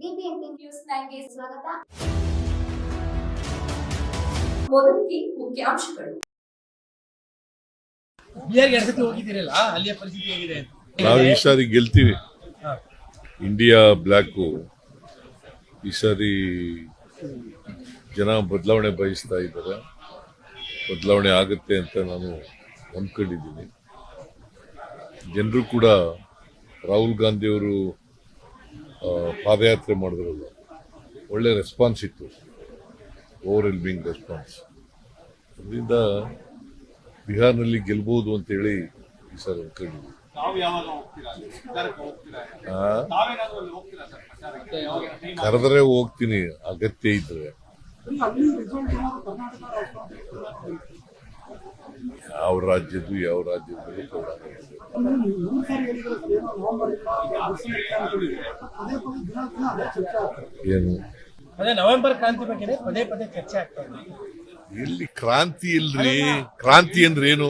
BBMP news ನೈನ್ಗೆ ಸ್ವಾಗತ. ಮೊದಲಿಗೆ ಮುಖ್ಯಾಂಶಗಳು. ಹೋಗಿದ್ದೀರಲ್ಲ ಅಲ್ಲಿಯ ಪರಿಸ್ಥಿತಿ ಹೇಗಿದೆ ನಾವು ಈ ಸಾರಿ ಗೆಲ್ತೀವಿ. ಇಂಡಿಯಾ ಬ್ಲ್ಯಾಕು ಈ ಸಾರಿ ಜನ ಬದಲಾವಣೆ ಬಯಸ್ತಾ ಇದ್ದಾರೆ. ಬದಲಾವಣೆ ಆಗುತ್ತೆ ಅಂತ ನಾನು ಅಂದ್ಕೊಂಡಿದ್ದೀನಿ. ಜನರು ಕೂಡ ರಾಹುಲ್ ಗಾಂಧಿಯವರು ಪಾದಯಾತ್ರೆ ಮಾಡಿದ್ರಲ್ಲ ಒಳ್ಳೆ ರೆಸ್ಪಾನ್ಸ್ ಇತ್ತು. ಓವರ್ ಎಲ್ಬಿಂಗ್ ರೆಸ್ಪಾನ್ಸ್ ಅದರಿಂದ ಬಿಹಾರ್ನಲ್ಲಿ ಗೆಲ್ಬಹುದು ಅಂತೇಳಿ ಈ ಸಲ ಅಂದ್ಕೊಂಡಿದ್ದೀನಿ ಕರೆದ್ರೆ ಯಾವಾಗ ಹೋಗ್ತೀರಾ? ಅಲ್ಲಿ? ನಿರ್ಧಾರಕ್ಕೆ ಹೋಗ್ತೀರಾ? ಆ? ತಾವೇನಾದ್ರೂ ಅಲ್ಲಿ ಹೋಗ್ತೀರಾ ಸರ್ time ಕರೆದರೆ ಹೋಗ್ತೀನಿ ಅಗತ್ಯ ಇದ್ರೆ. ಯಾವ ರಾಜ್ಯದ್ದು ಯಾವ ರಾಜ್ಯದ್ದು ಏನು? ಅದೇ ನವೆಂಬರ್ ಕ್ರಾಂತಿ ಬಗ್ಗೆ ಪದೇ ಪದೇ ಚರ್ಚೆ ಆಗ್ತಾ ಇದೆ. ಎಲ್ಲಿ ಕ್ರಾಂತಿ ಇಲ್ರಿ? ಕ್ರಾಂತಿ ಅಂದ್ರೆ ಏನು?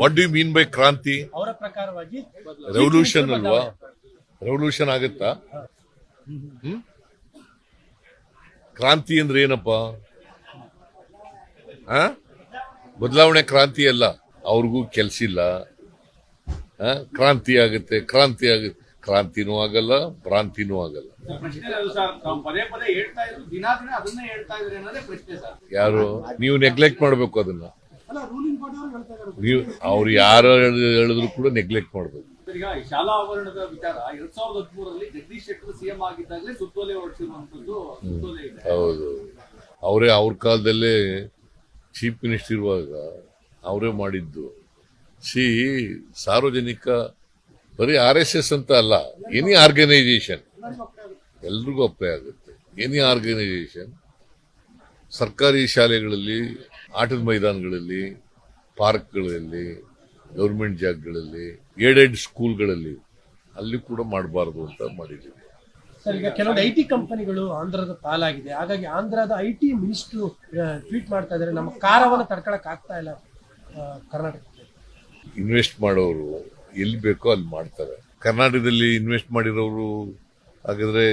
ವಾಟ್ ಡು ಮೀನ್ ಬೈ ಕ್ರಾಂತಿ? ಅವರ ಪ್ರಕಾರವಾಗಿ ರೆವಲ್ಯೂಷನ್ ಅಲ್ವಾ? ರೆವಲ್ಯೂಷನ್ ಆಗುತ್ತಾ? ಕ್ರಾಂತಿ ಅಂದ್ರೆ ಏನಪ್ಪ? ಆ? ಬದಲಾವಣೆ ಕ್ರಾಂತಿ ಅಲ್ಲ. ಅವ್ರಿಗೂ ಕೆಲಸ ಇಲ್ಲ? ಕ್ರಾಂತಿ ಆಗುತ್ತೆ ಕ್ರಾಂತಿ ಆಗುತ್ತೆ. ಕ್ರಾಂತಿನೂ ಆಗಲ್ಲ ಭ್ರಾಂತಿನೂ ಆಗಲ್ಲ. ಪ್ರಶ್ನೆ ಅದು ಸರ್ ಪದೇ ಪದೇ ಹೇಳ್ತಾ ಇದ್ರು ದಿನ ದಿನ ಅದನ್ನೇ ಹೇಳ್ತಾ ಇದ್ರಿ ಅನ್ನೋದೇ ಪ್ರಶ್ನೆ ಸರ್. ಯಾರು? ನೀವು ನೆಗ್ಲೆಕ್ಟ್ ಮಾಡಬೇಕು ಅದನ್ನ. ನೀವು ಅವ್ರು ಯಾರು ಹೇಳಿದ್ರು ಕೂಡ ನೆಗ್ಲೆಕ್ಟ್ ಮಾಡಬೇಕು. ಈಗ ಶಾಲಾ ಆವರಣದ ವಿಚಾರ ಎರಡ್ ಸಾವಿರದ ಹದಿಮೂರರಲ್ಲಿ ಜಗದೀಶ್ ಶೆಟ್ಟರ್ ಸಿಎಂ ಆಗಿದ್ದಾಗಲೇ ಸುತ್ತೋಲೆ ಹೊರಡಿಸಿರುವಂತದ್ದು ಸುತ್ತೋಲೆ ಇದೆ. ಹೌದು. ಅವರೇ ಅವ್ರ ಕಾಲದಲ್ಲೇ ಚೀಫ್ ಮಿನಿಸ್ಟರ್ ಇರುವಾಗ ಅವರೇ ಮಾಡಿದ್ದು. ಸಿ, ಸಾರ್ವಜನಿಕ, ಬರೀ ಆರ್ ಎಸ್ ಎಸ್ ಅಂತ ಅಲ್ಲ ಎನಿ ಆರ್ಗನೈಸೇಷನ್ ಎಲ್ರಿಗೂ ಅಪ್ಲೈ ಆಗುತ್ತೆ. ಎನಿ ಆರ್ಗನೈಸೇಷನ್ ಸರ್ಕಾರಿ ಶಾಲೆಗಳಲ್ಲಿ, ಆಟದ ಮೈದಾನಗಳಲ್ಲಿ, ಪಾರ್ಕ್ಗಳಲ್ಲಿ, ಗೌರ್ಮೆಂಟ್ ಜಾಗಗಳಲ್ಲಿ, ಏಡೆಡ್ ಸ್ಕೂಲ್ಗಳಲ್ಲಿ, ಅಲ್ಲಿ ಕೂಡ ಮಾಡಬಾರ್ದು ಅಂತ ಮಾಡಿದ್ದೀವಿ. ಸರ್ ಈಗ ಕೆಲವೊಂದು ಐ ಟಿ ಕಂಪನಿಗಳು ಆಂಧ್ರದ ಪಾಲಾಗಿದೆ. ಹಾಗಾಗಿ ಆಂಧ್ರದ ಐ ಟಿ ಮಿನಿಸ್ಟ್ರು ಟ್ವೀಟ್ ಮಾಡ್ತಾ ಇದ್ದಾರೆ. ನಮ್ಮ ಕಾರವನ್ನು ತಡ್ಕೊಳಕ್ ಆಗ್ತಾ ಇಲ್ಲ ಕರ್ನಾಟಕ ಕರ್ನಾಟಕಕ್ಕೆ ಇನ್ವೆಸ್ಟ್ ಮಾಡೋರು ಎಲ್ಲಿ ಬೇಕೋ ಅಲ್ಲಿ ಮಾಡ್ತಾರೆ. ಕರ್ನಾಟಕದಲ್ಲಿ ಇನ್ವೆಸ್ಟ್ ಮಾಡಿರೋರು ಹಾಗಾದ್ರೆ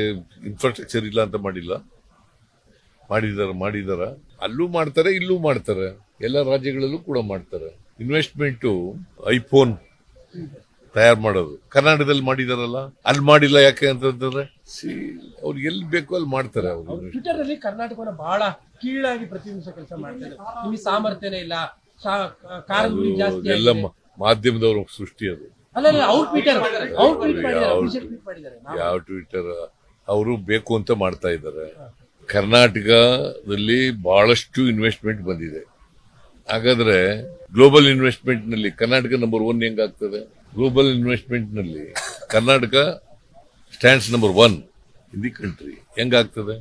ಇನ್ಫ್ರಾಸ್ಟ್ರಕ್ಚರ್ ಇಲ್ಲ ಅಂತ ಮಾಡಿಲ್ಲ. ಮಾಡಿದಾರ ಮಾಡಿದಾರ. ಅಲ್ಲೂ ಮಾಡ್ತಾರೆ ಇಲ್ಲೂ ಮಾಡ್ತಾರೆ. ಎಲ್ಲ ರಾಜ್ಯಗಳಲ್ಲೂ ಕೂಡ ಮಾಡ್ತಾರೆ. ಇನ್ವೆಸ್ಟ್ಮೆಂಟು ಐಫೋನ್ ತಯಾರು ಮಾಡೋದು. ಕರ್ನಾಟಕದಲ್ಲಿ ಮಾಡಿದಾರಲ್ಲ ಅಲ್ಲಿ ಮಾಡಿಲ್ಲ ಯಾಕೆ ಅಂತಂದ್ರೆ ಸಿ ಅವ್ರು ಎಲ್ಲಿ ಬೇಕೋ ಅಲ್ಲಿ ಮಾಡ್ತಾರೆ ಅವರು. ಟ್ವಿಟರ್ ಅಲ್ಲಿ ಕರ್ನಾಟಕವನ್ನ ಬಹಳ ಕೀಳಾಗಿ ಪ್ರತಿನಿಧಿಸೋ ಕೆಲಸ ಮಾಡ್ತಾರೆ ನಿಮಗೆ ಸಾಮರ್ಥ್ಯನೇ ಇಲ್ಲ. ಕಾರಂಗುಳಿ ಜಾಸ್ತಿ ಎಲ್ಲ ಆಗಿದೆ. ಮಾಧ್ಯಮದವ್ರ ಸೃಷ್ಟಿ ಅದು. ಅಲ್ಲ ಅಲ್ಲ ಅವ್ರು ಟ್ವಿಟರ್ ಅವ್ರು ಟ್ವೀಟ್ ಮಾಡಿದ್ದಾರೆ ಟ್ವೀಟ್ ಮಾಡಿದ್ದಾರೆ. ನಾವು- ಯಾವ ಟ್ವಿಟರ್ ಅವರು ಬೇಕು ಅಂತ ಮಾಡ್ತಾ ಇದ್ದಾರೆ. ಕರ್ನಾಟಕದಲ್ಲಿ ಬಹಳಷ್ಟು ಇನ್ವೆಸ್ಟ್ಮೆಂಟ್ ಬಂದಿದೆ. ಹಾಗಾದ್ರೆ ಗ್ಲೋಬಲ್ ಇನ್ವೆಸ್ಟ್ಮೆಂಟ್ನಲ್ಲಿ ಕರ್ನಾಟಕ ನಂಬರ್ ಒನ್ ಹೆಂಗಾಗ್ತದೆ global ಇನ್ವೆಸ್ಟ್ಮೆಂಟ್ನಲ್ಲಿ Karnataka stands number one in the country ಹೆಂಗಾಗ್ತದೆ?